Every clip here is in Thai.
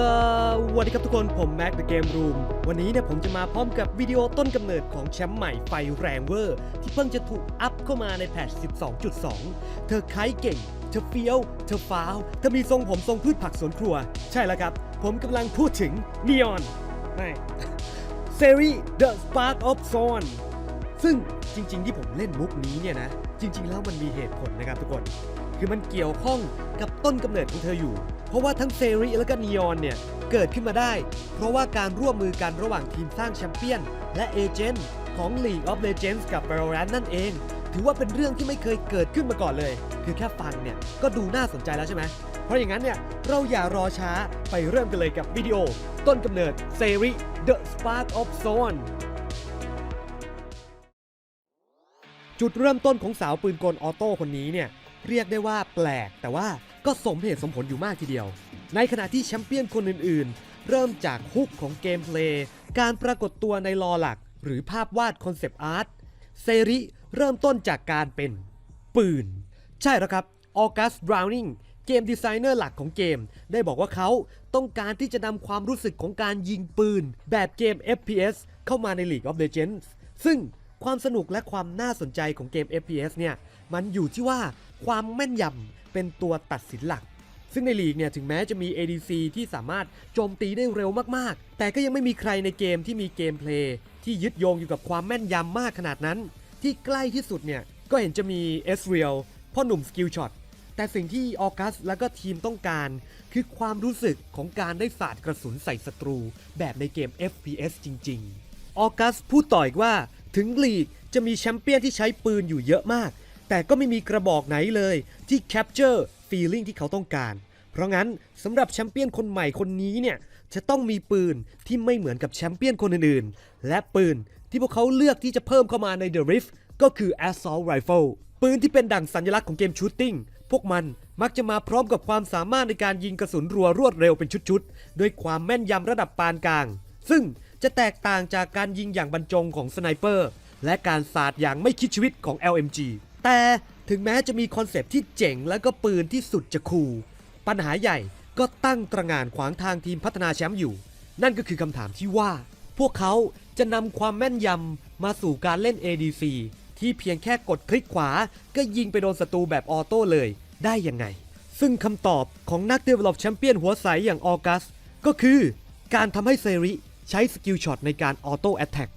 สวัสดีครับทุกคนผมแม็ก The Game Room วันนี้เนี่ยผมจะมาพร้อมกับวิดีโอต้นกำเนิดของแชมป์ใหม่ไฟแรงเวอร์ ที่เพิ่งจะถูกอัพเข้ามาในแพท12.2 เธอไคเก่ง เธอเฟี้ยว เธอฟ้าวเธอมีทรงผมทรงพืชผักสวนครัว ใช่แล้วครับ ผมกำลังพูดถึงนีออนไม่เซรี The Spark of Son ซึ่งจริง ๆ ที่ผมเล่นมุกนี้เนี่ยนะ จริง ๆ แล้วมันมีเหตุผลนะครับทุกคน คือมันเกี่ยวข้องกับต้นกำเนิดของเธออยู่ ราะว่าทั้งเซรีและก็นีออนเนี่ยเกิดขึ้นมาได้ เพราะว่าการร่วมมือกันระหว่างทีมสร้างแชมเปี้ยน และเอเจนต์ของ League of Legends กับ Valorant นั่นเอง ถือว่าเป็นเรื่องที่ไม่เคยเกิดขึ้นมาก่อนเลย คือแค่ฟังเนี่ยก็ดูน่าสนใจแล้วใช่ไหมเพราะอย่างนั้นเนี่ยเราอย่ารอช้าไปเริ่มกันเลยกับวิดีโอ ต้นกำเนิดเซรี The Spark of Zone จุดเริ่มต้นของสาวปืนกลออโต้คนนี้เนี่ยเรียกได้ว่าแปลกแต่ว่า ก็สมเหตุสมผลอยู่มากทีเดียว ในขณะที่แชมเปี้ยนคนอื่นๆ เริ่มจากฮุกของเกมเพลย์ การปรากฏตัวในลอหลัก หรือภาพวาดคอนเซปต์อาร์ต เซริเริ่มต้นจากการเป็น ปืน ใช่แล้วครับ ออกัสบราวนิงเกมดีไซเนอร์หลักของเกม ได้บอกว่าเขาต้องการที่จะนำความรู้สึกของการยิงปืน แบบเกม FPS เข้ามาใน League of Legends ซึ่งความสนุกและความน่าสนใจของเกม FPS เนี่ย มันอยู่ที่ว่า ความแม่นยำเป็นตัวตัดสินหลัก ซึ่งในลีกเนี่ยถึงแม้จะมี ADC ที่สามารถโจมตีได้เร็วมากๆ แต่ก็ยังไม่มีใครในเกมที่มีเกมเพลย์ที่ยึดโยงอยู่กับความแม่นยำมากขนาดนั้น ที่ใกล้ที่สุดเนี่ยก็เห็นจะมีเอสเรียลพ่อหนุ่มสกิลช็อตแต่สิ่งที่ออกัสและก็ทีมต้องการ คือความรู้สึกของการได้สาดกระสุนใส่ศัตรู แบบในเกม FPS จริง ๆ ออกัสพูดต่ออีกว่า ถึงลีกจะมีแชมเปี้ยนที่ใช้ปืนอยู่เยอะมาก แต่ก็ไม่มีกระบอกไหนเลยที่ capture feeling ที่เขาต้องการ เพราะงั้นสำหรับแชมเปี้ยนคนใหม่คนนี้เนี่ยจะต้องมีปืนที่ไม่เหมือนกับแชมเปี้ยนคนอื่นๆ และปืนที่พวกเขาเลือกที่จะเพิ่มเข้ามาใน The Rift ก็คือ Assault Rifle ปืนที่เป็นดั่งสัญลักษณ์ของเกมชูตติ้งพวกมันมักจะมาพร้อมกับความสามารถในการยิงกระสุนรัวรวดเร็วเป็นชุดๆ ด้วยความแม่นยำระดับปานกลาง ซึ่งจะแตกต่างจากการยิงอย่างบรรจงของสไนเปอร์ และการสาดอย่างไม่คิดชีวิตของ LMG แต่ถึงแม้จะมีคอนเซปต์ที่เจ๋งและก็ปืนที่สุดจะคูลปัญหาใหญ่ก็ตั้งตระงานขวางทางทีมพัฒนาแชมป์อยู่ นั่นก็คือคำถามที่ว่า พวกเขาจะนำความแม่นยำมาสู่การเล่น ADC ที่เพียงแค่กดคลิกขวา ก็ยิงไปโดนศัตรูแบบออโต้เลยได้ยังไง ซึ่งคำตอบของนัก Develop Champion หัวใสอย่างออกัส ก็คือ การทำให้เซริใช้สกิลช็อตในการออโต้แอตแทก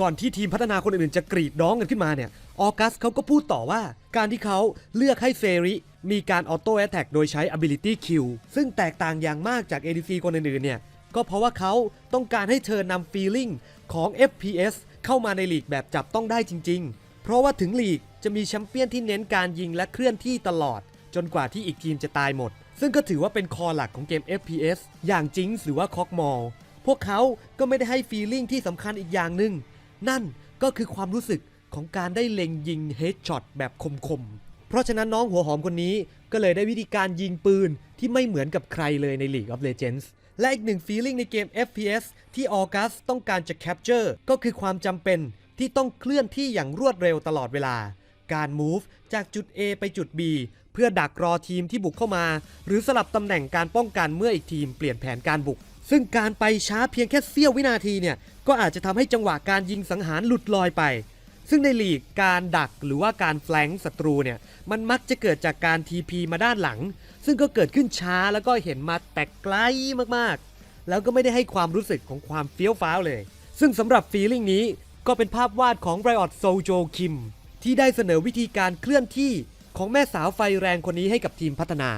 ก่อนที่ทีมพัฒนาคนอื่นๆจะกรีดน้องกันขึ้นมาเนี่ยออกัสเขาก็พูดต่อว่า การที่เขาเลือกให้เซริ มีการออโต้แอ t แทกโดยใช้ ability Q ซึ่งแตกต่างอย่างมากจาก ADC คนอื่นๆเนี่ยก็เพราะว่าเขาต้องการให้เธอนำ feeling ของ FPS เข้ามาในลีกแบบจับต้องได้จริง ๆ เพราะว่าถึงลีกจะมีแชมเปี้ยนที่เน้นการยิงและเคลื่อนที่ตลอด จนกว่าที่อีกทีมจะตายหมด ซึ่งก็ถือว่าเป็นคอหลักของเกม FPS อย่างจิงหรือว่าคอกมอลพวกเขาก็ไม่ได้ให้ feeling ที่สำคัญอีกอย่างหนึ่ง นั่นก็คือความรู้สึกของการได้เล็งยิงเฮดช็อตแบบคมๆ เพราะฉะนั้นน้องหัวหอมคนนี้ก็เลยได้วิธีการยิงปืนที่ไม่เหมือนกับใครเลยใน League of Legends และอีกหนึ่ง feeling ในเกม FPS ที่ออกัสต้องการจะ capture ก็คือความจำเป็นที่ต้องเคลื่อนที่อย่างรวดเร็วตลอดเวลา การ move จากจุด A ไปจุด B เพื่อดักรอทีมที่บุกเข้ามา หรือสลับตำแหน่งการป้องกันเมื่ออีกทีมเปลี่ยนแผนการบุก ซึ่งการไปช้าเพียงแค่เสี้ยววินาทีเนี่ยก็อาจจะทำให้จังหวะการยิงสังหารหลุดลอยไป ซึ่งในลีกการดักหรือว่าการแฟลงศัตรูเนี่ยมันมักจะเกิดจากการ TP มาด้านหลัง ซึ่งก็เกิดขึ้นช้าแล้วก็เห็นมาแต่ไกลมากๆ แล้วก็ไม่ได้ให้ความรู้สึกของความเฟี้ยวฟ้าวเลย ซึ่งสำหรับฟีลิ่งนี้ก็เป็นภาพวาดของ Riot Sojo Kim ที่ได้เสนอวิธีการเคลื่อนที่ของแม่สาวไฟแรงคนนี้ให้กับทีมพัฒนา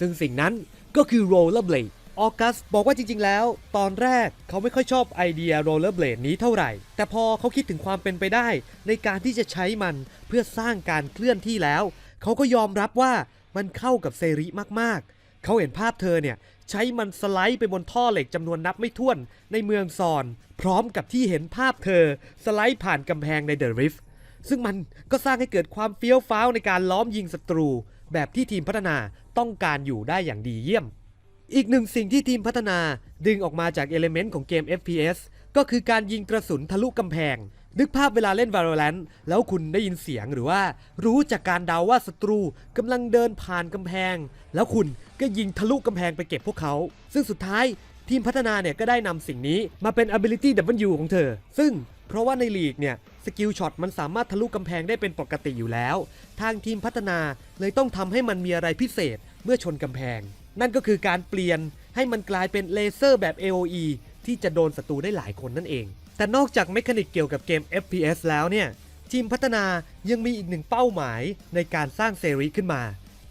ซึ่งสิ่งนั้นก็คือ Rollerblade อ ออกัสบอกว่าจริง ๆ แล้ว ตอนแรกเขาไม่ค่อยชอบไอเดีย Rollerblade นี้เท่าไหร่ แต่พอเขาคิดถึงความเป็นไปได้ ในการที่จะใช้มันเพื่อสร้างการเคลื่อนที่แล้ว เขาก็ยอมรับว่ามันเข้ากับเซริมากๆ เขาเห็นภาพเธอเนี่ยใช้มันสไลด์ไปบนท่อเหล็กจำนวนนับไม่ถ้วนในเมืองซอน พร้อมกับที่เห็นภาพเธอสไลด์ผ่านกำแพงใน The Rift ซึ่งมันก็สร้างให้เกิดความเฟี้ยวฟ้าวในการล้อมยิงศัตรู แบบที่ทีมพัฒนาต้องการอยู่ได้อย่างดีเยี่ยม อีกหนึ่งสิ่งที่ทีมพัฒนาดึงออกมาจากเอลเมนต์ของเกม FPS ก็คือการยิงกระสุนทะลุกำแพง นึกภาพเวลาเล่น Valorant แล้วคุณได้ยินเสียงหรือว่า รู้จากการเดาว่าศัตรูกำลังเดินผ่านกำแพง แล้วคุณก็ยิงทะลุกำแพงไปเก็บพวกเขา ซึ่งสุดท้ายทีมพัฒนาเนี่ยก็ได้นำสิ่งนี้มาเป็น ability W ของเธอ ซึ่งเพราะว่าในลีกเนี่ยสกิลช็อตมันสามารถทะลุกำแพงได้เป็นปกติอยู่แล้ว ทางทีมพัฒนาเลยต้องทำให้มันมีอะไรพิเศษเมื่อชนกำแพง นั่นก็คือการเปลี่ยนให้มันกลายเป็นเลเซอร์แบบ AOE ที่จะโดนศัตรูได้หลายคนนั่นเอง แต่นอกจากเมคานิกเกี่ยวกับเกม FPS แล้วเนี่ย ทีมพัฒนายังมีอีกหนึ่งเป้าหมายในการสร้างเซรีขึ้นมา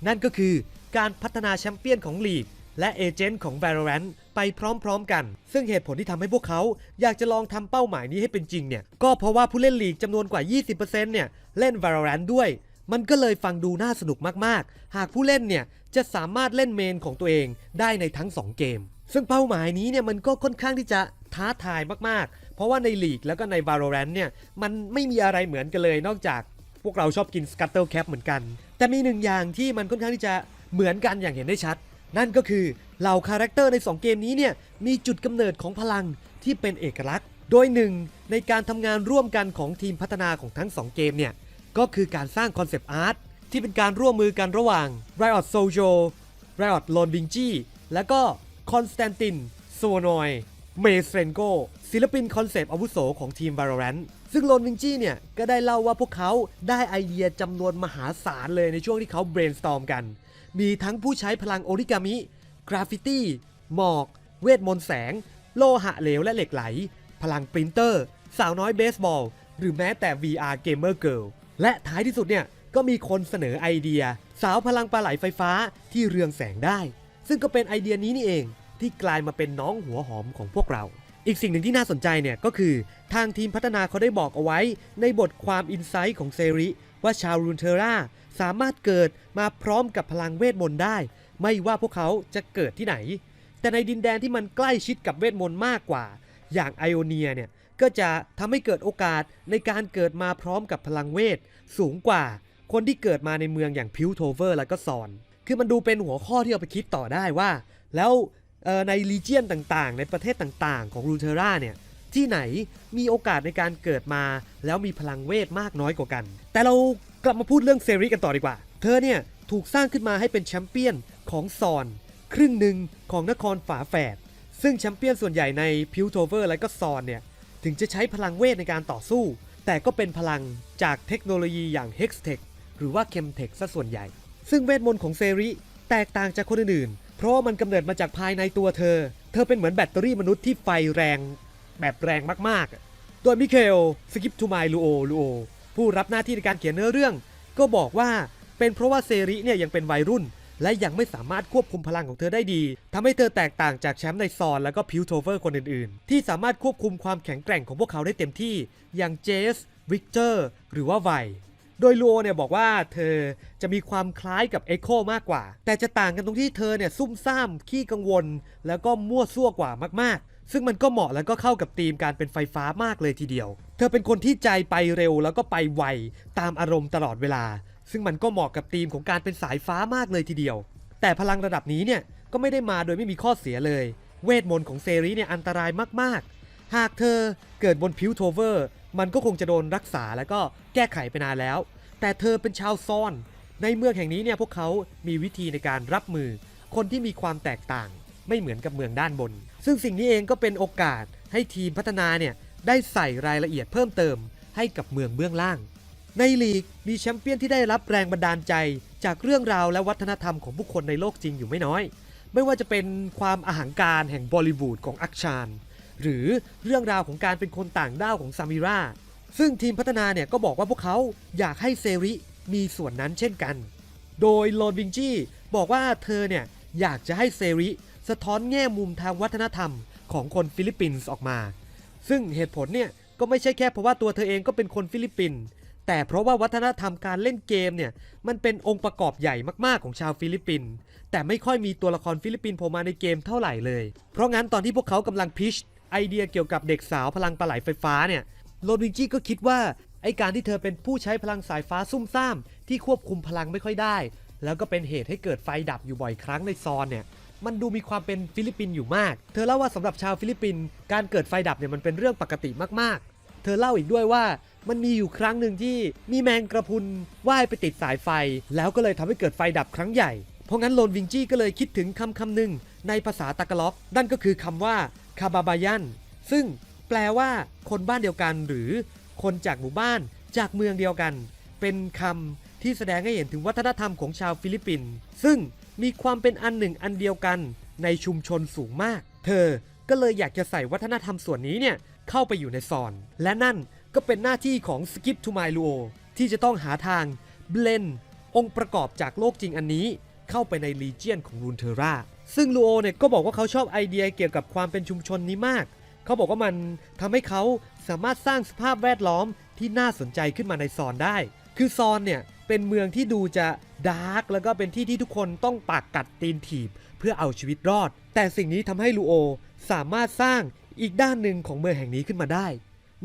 นั่นก็คือการพัฒนาแชมเปี้ยนของลีกและเอเจนต์ของ Valorant ไปพร้อมๆกัน ซึ่งเหตุผลที่ทำให้พวกเขาอยากจะลองทำเป้าหมายนี้ให้เป็นจริงเนี่ย ก็เพราะว่าผู้เล่นลีกจำนวนกว่า 20%เนี่ย เล่น Valorant ด้วย มันก็เลยฟังดูน่าสนุกมากๆ หากผู้เล่นเนี่ยจะสามารถเล่นเมนของตัวเองได้ในทั้ง 2 เกม ซึ่งเป้าหมายนี้เนี่ยมันก็ค่อนข้างที่จะท้าทายมากๆ เพราะว่าในลีกแล้วก็ใน Valorant เนี่ยมันไม่มีอะไรเหมือนกันเลยนอกจากพวกเราชอบกิน Scuttle Cap เหมือนกัน แต่มีหนึ่งอย่างที่มันค่อนข้างที่จะเหมือนกันอย่างเห็นได้ชัด นั่นก็คือเหล่าคาแรคเตอร์ใน 2 เกมนี้เนี่ยมีจุดกำเนิดของพลังที่เป็นเอกลักษณ์ โดยหนึ่งในการทำงานร่วมกันของทีมพัฒนาของทั้ง 2 เกมเนี่ย ก็คือการสร้างคอนเซปต์อาร์ตที่เป็นการร่วมมือกันระหว่าง Riot Sojo Riot Lone v i n g i และก็ Konstantin s o n o y เมสเ e นโกศิลปินคอนเซปต์อาวุโสของทีม Valorant ซึ่ง Lone v i n g i เนี่ย ก็ได้เล่าว่าพวกเขาได้ไอเดียจำนวนมหาศาลเลยในช่วงที่เขา brainstorm กัน มีทั้งผู้ใช้พลังโอริกามิ กราฟฟิตี้ หมอก เวทมนต์แสง โลหะเหลวและเหล็กไหล พลังปรินเตอร์ สาวน้อยเบสบอล หรือแม้แต่ VR Gamer Girl และท้ายที่สุดเนี่ยก็มีคนเสนอไอเดีย สาวพลังปลาไหลไฟฟ้าที่เรืองแสงได้ ซึ่งก็เป็นไอเดียนี้นี่เองที่กลายมาเป็นน้องหัวหอมของพวกเรา อีกสิ่งหนึ่งที่น่าสนใจเนี่ยก็คือทางทีมพัฒนาเขาได้บอกเอาไว้ ในบทความอินไซต์ของเซริว่าชาวรูนเทราสามารถเกิดมาพร้อมกับพลังเวทมนต์ได้ ไม่ว่าพวกเขาจะเกิดที่ไหน แต่ในดินแดนที่มันใกล้ชิดกับเวทมนต์มากกว่า อย่างไอโอเนียเนี่ย ก็จะทำให้เกิดโอกาสในการเกิดมาพร้อมกับพลังเวท สูงกว่าคนที่เกิดมาในเมืองอย่างพิวโทเวอร์แล้วก็ซอน คือมันดูเป็นหัวข้อที่เอาไปคิดต่อได้ว่า แล้วในลีเจียนต่างๆ ในประเทศต่างๆ ของรูเทราเนี่ยที่ไหนมีโอกาสในการเกิดมา แล้วมีพลังเวทมากน้อยกว่ากัน แต่เรากลับมาพูดเรื่องเซริกันต่อดีกว่า เธอเนี่ยถูกสร้างขึ้นมาให้เป็นแชมเปี้ยนของซอน ครึ่งหนึ่งของนครฝาแฝดซึ่งแชมเปี้ยนส่วนใหญ่ในพิวโทเวอร์และก็ซอนเนี่ย ถึงจะใช้พลังเวทในการต่อสู้ แต่ก็เป็นพลังจากเทคโนโลยีอย่าง Hextech หรือว่า Chemtech ซะส่วนใหญ่ ซึ่งเวทมนต์ของเซริแตกต่างจากคนอื่นๆ เพราะมันกำเนิดมาจากภายในตัวเธอ เธอเป็นเหมือนแบตเตอรี่มนุษย์ที่ไฟแรงแบบแรงมากๆ โดยมิเคลสกิปทูไมลูโอลูโอผู้รับหน้าที่ในการเขียนเนื้อเรื่อง ก็บอกว่าเป็นเพราะว่าเซริเนี่ยยังเป็นวัยรุ่น และยังไม่สามารถควบคุมพลังของเธอได้ดีทำให้เธอแตกต่างจากแชมป์ในซอนแล้วก็พิวโทเวอร์คนอื่นๆ ที่สามารถควบคุมความแข็งแกร่งของพวกเขาได้เต็มที่ อย่างเจสวิกเตอร์หรือว่าไวโดยลูโอเนี่ยบอกว่าเธอจะมีความคล้ายกับเอโคมากกว่า แต่จะต่างกันตรงที่เธอเนี่ยซุ่มซ่าม ขี้กังวล แล้วก็มั่วซั่วกว่ามากๆ ซึ่งมันก็เหมาะแล้วก็เข้ากับธีมการเป็นไฟฟ้ามากเลยทีเดียว เธอเป็นคนที่ใจไปเร็วแล้วก็ไปไวตามอารมณ์ตลอดเวลา ซึ่งมันก็เหมาะกับธีมของการเป็นสายฟ้ามากเลยทีเดียว แต่พลังระดับนี้เนี่ยก็ไม่ได้มาโดยไม่มีข้อเสียเลย เวทมนต์ของเซรีเนี่ยอันตรายมากๆ หากเธอเกิดบนพิวโทเวอร์ มันก็คงจะโดนรักษาแล้วก็แก้ไขไปนานแล้ว แต่เธอเป็นชาวซ่อน ในเมืองแห่งนี้เนี่ยพวกเขามีวิธีในการรับมือ คนที่มีความแตกต่างไม่เหมือนกับเมืองด้านบน ซึ่งสิ่งนี้เองก็เป็นโอกาสให้ทีมพัฒนาเนี่ยได้ใส่รายละเอียดเพิ่มเติมให้กับเมืองเบื้องล่าง ในลีกมีแชมเปี้ยนที่ได้รับแรงบันดาลใจ จากเรื่องราวและวัฒนธรรมของผู้คนในโลกจริงอยู่ไม่น้อย ไม่ว่าจะเป็นความอาหางการแห่งบอลิวูดของอักชานหรือเรื่องราวของการเป็นคนต่างด้าวของซามิราซึ่งทีมพัฒนาเนี่ยก็บอกว่าพวกเขาอยากให้เซริมีส่วนนั้นเช่นกัน โดยโลนวิงจี้บอกว่าเธอเนี่ยอยากจะให้เซริสะท้อนแง่มุมทางวัฒนธรรมของคนฟิลิปปินส์ออกมา ซึ่งเหตุผลเนี่ยก็ไม่ใช่แค่เพราะว่าตัวเธอเองก็เป็นคนฟิลิปปินส์ แต่เพราะว่าวัฒนธรรมการเล่นเกมเนี่ยมันเป็นองค์ประกอบใหญ่มากๆของชาวฟิลิปปินส์แต่ไม่ค่อยมีตัวละครฟิลิปปินส์โผล่มาในเกมเท่าไหร่เลย เพราะงั้นตอนที่พวกเขากำลังพิชไอเดียเกี่ยวกับเด็กสาวพลังปลาไหลไฟฟ้าเนี่ยโรดวิงจี้ก็คิดว่าไอการที่เธอเป็นผู้ใช้พลังสายฟ้าซุ่มซ่าม ที่ควบคุมพลังไม่ค่อยได้ แล้วก็เป็นเหตุให้เกิดไฟดับอยู่บ่อยครั้งในซอนเนี่ยมันดูมีความเป็นฟิลิปปินส์อยู่มาก เธอเล่าว่าสำหรับชาวฟิลิปปินส์การเกิดไฟดับเนี่ยมันเป็นเรื่องปกติมากๆ เธอเล่าอีกด้วยว่ามันมีอยู่ครั้งหนึ่งที่มีแมงกระพุนว่ายไปติดสายไฟ แล้วก็เลยทำให้เกิดไฟดับครั้งใหญ่ เพราะงั้นโลนวิงจี้ก็เลยคิดถึงคำคำหนึ่งในภาษาตากล็อกนั่นก็คือคำว่าคาบาบายันซึ่งแปลว่าคนบ้านเดียวกันหรือคนจากหมู่บ้านจากเมืองเดียวกัน เป็นคำที่แสดงให้เห็นถึงวัฒนธรรมของชาวฟิลิปปินส์ซึ่งมีความเป็นอันหนึ่งอันเดียวกันในชุมชนสูงมาก เธอก็เลยอยากจะใส่วัฒนธรรมส่วนนี้เนี่ยเข้าไปอยู่ในซอน และนั่น ก็เป็นหน้าที่ของ Skip to My Luo ที่จะต้องหาทางเบลนองค์ประกอบจากโลกจริงอันนี้เข้าไปในลีเจียนของรูนเทอร่าซึ่งลูโอเนี่ยก็บอกว่าเขาชอบไอเดียเกี่ยวกับความเป็นชุมชนนี้มาก เขาบอกว่ามันทำให้เขาสามารถสร้างสภาพแวดล้อมที่น่าสนใจขึ้นมาในซอนได้ คือซอนเนี่ยเป็นเมืองที่ดูจะดาร์กแล้วก็เป็นที่ที่ทุกคนต้องปากกัดตีนถีบเพื่อเอาชีวิตรอด แต่สิ่งนี้ทำให้ลูโอสามารถสร้างอีกด้านหนึ่งของเมืองแห่งนี้ขึ้นมาได้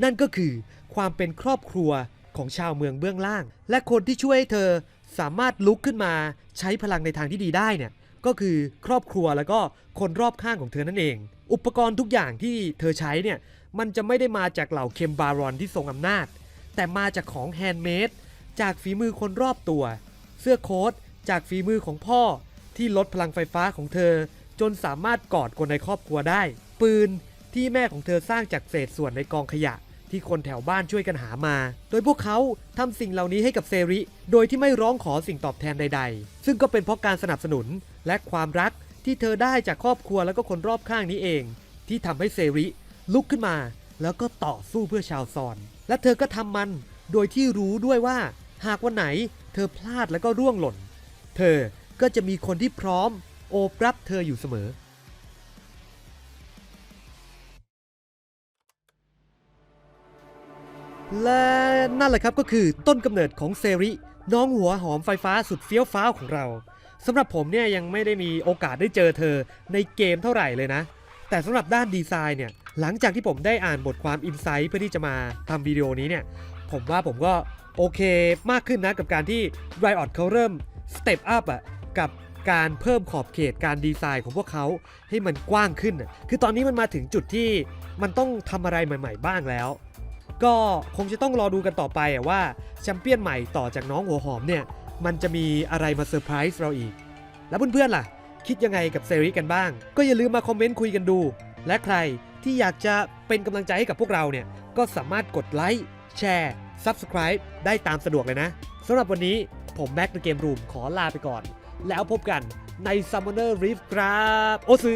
นั่นก็คือความเป็นครอบครัวของชาวเมืองเบื้องล่าง และคนที่ช่วยให้เธอสามารถลุกขึ้นมาใช้พลังในทางที่ดีได้เนี่ยก็คือครอบครัวแล้วก็คนรอบข้างของเธอนั่นเอง อุปกรณ์ทุกอย่างที่เธอใช้เนี่ยมันจะไม่ได้มาจากเหล่าเคมบารอนที่ทรงอำนาจ แต่มาจากของแฮนด์เมดจากฝีมือคนรอบตัว เสื้อโค้ทจากฝีมือของพ่อที่ลดพลังไฟฟ้าของเธอ จนสามารถกอดคนในครอบครัวได้ ปืน ที่แม่ของเธอสร้างจากเศษส่วนในกองขยะ ที่คนแถวบ้านช่วยกันหามา โดยพวกเขาทำสิ่งเหล่านี้ให้กับเซริ โดยที่ไม่ร้องขอสิ่งตอบแทนใด ๆ ซึ่งก็เป็นเพราะการสนับสนุนและความรักที่เธอได้จากครอบครัวแล้วก็คนรอบข้างนี้เอง ที่ทำให้เซริลุกขึ้นมา แล้วก็ต่อสู้เพื่อชาวซอน และเธอก็ทำมัน โดยที่รู้ด้วยว่า หากวันไหน เธอพลาดแล้วก็ร่วงหล่น เธอก็จะมีคนที่พร้อม โอบรับเธออยู่เสมอ และนั่นแหละครับก็คือต้นกำเนิดของเซริ น้องหัวหอมไฟฟ้าสุดเฟี้ยวฟ้าวของเราสำหรับผมเนี่ยยังไม่ได้มีโอกาสได้เจอเธอในเกมเท่าไหร่เลยนะ แต่สำหรับด้านดีไซน์เนี่ยหลังจากที่ผมได้อ่านบทความอินไซต์เพื่อที่จะมาทำวิดีโอนี้เนี่ยผมว่าผมก็โอเคมากขึ้นนะกับการที่ Riot เขาเริ่มสเต็ปอัพอะกับการเพิ่มขอบเขตการดีไซน์ของพวกเขาให้มันกว้างขึ้น คือตอนนี้มันมาถึงจุดที่มันต้องทำอะไรใหม่ ๆ บ้างแล้ว ก็คงจะต้องรอดูกันต่อไปว่าแชมเปี้ยนใหม่ต่อจากน้องหัวหอมเนี่ย มันจะมีอะไรมาเซอร์ไพรส์เราอีก แล้วเพื่อนๆล่ะ คิดยังไงกับเซรีกันบ้าง ก็อย่าลืมมาคอมเมนต์คุยกันดู และใครที่อยากจะเป็นกำลังใจให้กับพวกเราเนี่ย ก็สามารถกดไลค์แชร์ Subscribe ได้ตามสะดวกเลยนะสำหรับวันนี้ผมแม็กในเกมรูมขอลาไปก่อน แล้วพบกันใน Summoner Rift ครับ โอซื